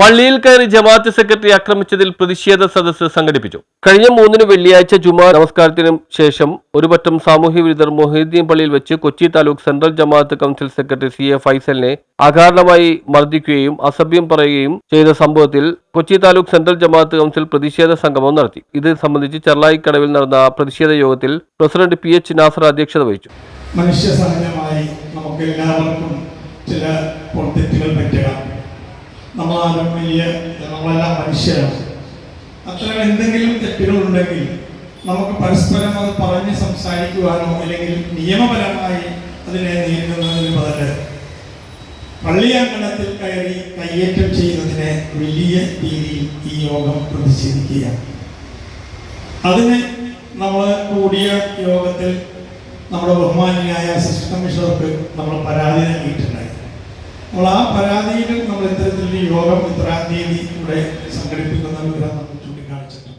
പള്ളിയിൽ കയറി ജമാഅത്ത് സെക്രട്ടറി ആക്രമിച്ചതിൽ പ്രതിഷേധ സദസ്സ് സംഘടിപ്പിച്ചു. കഴിഞ്ഞ മൂന്നിന് വെള്ളിയാഴ്ച ജുമാ നമസ്കാരത്തിനും ശേഷം ഒരുപറ്റം സാമൂഹ്യ വിരുദ്ധർ മൊഹീദ്ദീൻ പള്ളിയിൽ വെച്ച് Kochi taluk central Jamaat council secretary C A ഫൈസലിനെ അകാരണമായി മർദ്ദിക്കുകയും അസഭ്യം പറയുകയും ചെയ്ത സംഭവത്തിൽ കൊച്ചി താലൂക്ക് സെൻട്രൽ ജമാഅത്ത് കൗൺസിൽ പ്രതിഷേധ സംഗമം നടത്തി. ഇത് സംബന്ധിച്ച് ചെർലായിക്കടവിൽ നടന്ന പ്രതിഷേധ യോഗത്തിൽ പ്രസിഡന്റ് പി എച്ച് നാസർ അധ്യക്ഷത വഹിച്ചു. മനുഷ്യസഹജമായി നമുക്ക് എല്ലാവർക്കും ചില തെറ്റുകൾ പറ്റുക. നമ്മളാരും വലിയ നമ്മളെല്ലാം മനുഷ്യരാണ്. അത്ര എന്തെങ്കിലും തെറ്റുകളുണ്ടെങ്കിൽ നമുക്ക് പരസ്പരം അത് പറഞ്ഞ് സംസാരിക്കുവാനോ അല്ലെങ്കിൽ നിയമപരമായി അതിനെ നേരിടുന്നതിന് പകരം പള്ളിയാങ്കണത്തിൽ കയറി കയ്യേറ്റം ചെയ്യുന്നതിനെ വലിയ രീതിയിൽ ഈ യോഗം പ്രതിഷേധിക്കുകയാണ്. അതിന് നമ്മൾ കൂടിയ യോഗത്തിൽ നമ്മുടെ ബഹുമാനിയായ അസിസ്റ്റന്റ് കമ്മീഷണർക്ക് നമ്മൾ പരാതി നൽകിയിട്ടുണ്ടായി നമ്മൾ ആ പരാതിയിലും നമ്മൾ ഇത്തരത്തിൽ യോഗം ഇത്രാം തീയതി ഇവിടെ സംഘടിപ്പിക്കുന്ന വിവരം നമ്മൾ ചൂണ്ടിക്കാണിച്ചിട്ടുണ്ട്.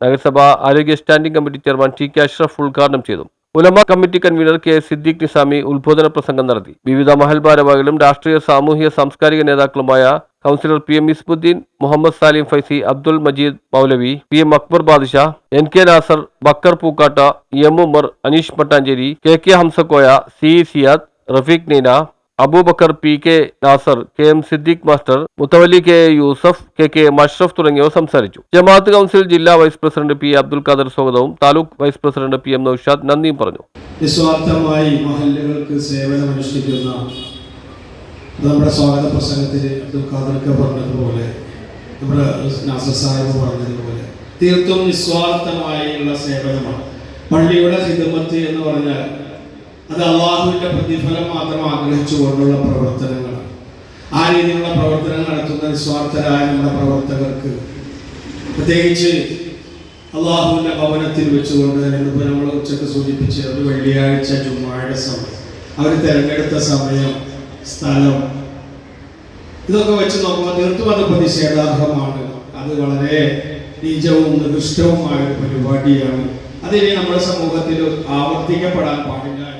നഗരസഭ ആരോഗ്യ standing committee chairman T K Ashraf ഉദ്ഘാടനം ചെയ്തു. Ulama committee convener K Siddique Nizami ഉദ്ബോധന പ്രസംഗം നടത്തി. വിവിധ മഹൽ ഭാരവാഹികളും രാഷ്ട്രീയ സാമൂഹിക സാംസ്കാരിക നേതാക്കളുമായ councillor P M Ismuddeen Muhammad Salim Faizi Abdul Majeed Maulavi P M Akbar Badisha N K Nasar Bakkar Pookatta M Umar Aneesh Mattancherry K K Hamsakoya C Siyad Rafeeq Neena Aboobacker P K Nasar K M Siddique master മുത്തവലി K Yusuf K K Mashraf തുടങ്ങിയവർ സംസാരിച്ചു. ജമാഅത്ത് council ജില്ലാ vice president P Abdul Khader സ്വാഗതവും taluk vice president P M Naushad നന്ദിയും പറഞ്ഞു. നിസ്വാർത്ഥമായി മഹല്ലുകൾക്ക് സേവനമനുഷ്ഠിക്കുന്ന നമ്മുടെ സ്വാഗത പ്രസംഗത്തിൽ അബ്ദുൽ ഖാദർക്ക് പറഞ്ഞതുപോലെ നമ്മുടെ നാസർ സാഹിബ് പറഞ്ഞതുപോലെ തീർത്തും നിസ്വാർത്ഥമായുള്ള സേവനമാണ്. പള്ളിയുടെ ഹിതമത്ത് എന്ന് പറഞ്ഞാൽ അത് അള്ളാഹുവിന്റെ പ്രതിഫലം മാത്രം ആഗ്രഹിച്ചുകൊണ്ടുള്ള പ്രവർത്തനങ്ങളാണ് ആ രീതിയിലുള്ള പ്രവർത്തനങ്ങൾ നടത്തുന്ന നിസ്വാർത്ഥരായ നമ്മുടെ പ്രവർത്തകർക്ക്. പ്രത്യേകിച്ച് അള്ളാഹുവിന്റെ ഭവനത്തിൽ വെച്ചുകൊണ്ട് ഇന്നിപ്പോൾ നമ്മൾ ഉച്ചയ്ക്ക് സൂചിപ്പിച്ച ഒരു വെള്ളിയാഴ്ച ചുമ്മാഴ സമയം. അവർ തിരഞ്ഞെടുത്ത സമയം സ്ഥലം. ഇതൊക്കെ വെച്ച് നോക്കുമ്പോൾ തീർത്തും അത് പ്രതിഷേധാർഹമാണ്. അത് വളരെ നീചവും നികൃഷ്ടവുമായ ഒരു പരിപാടിയാണ്. അതിനി നമ്മുടെ സമൂഹത്തിൽ ആവർത്തിക്കപ്പെടാൻ പാടില്ല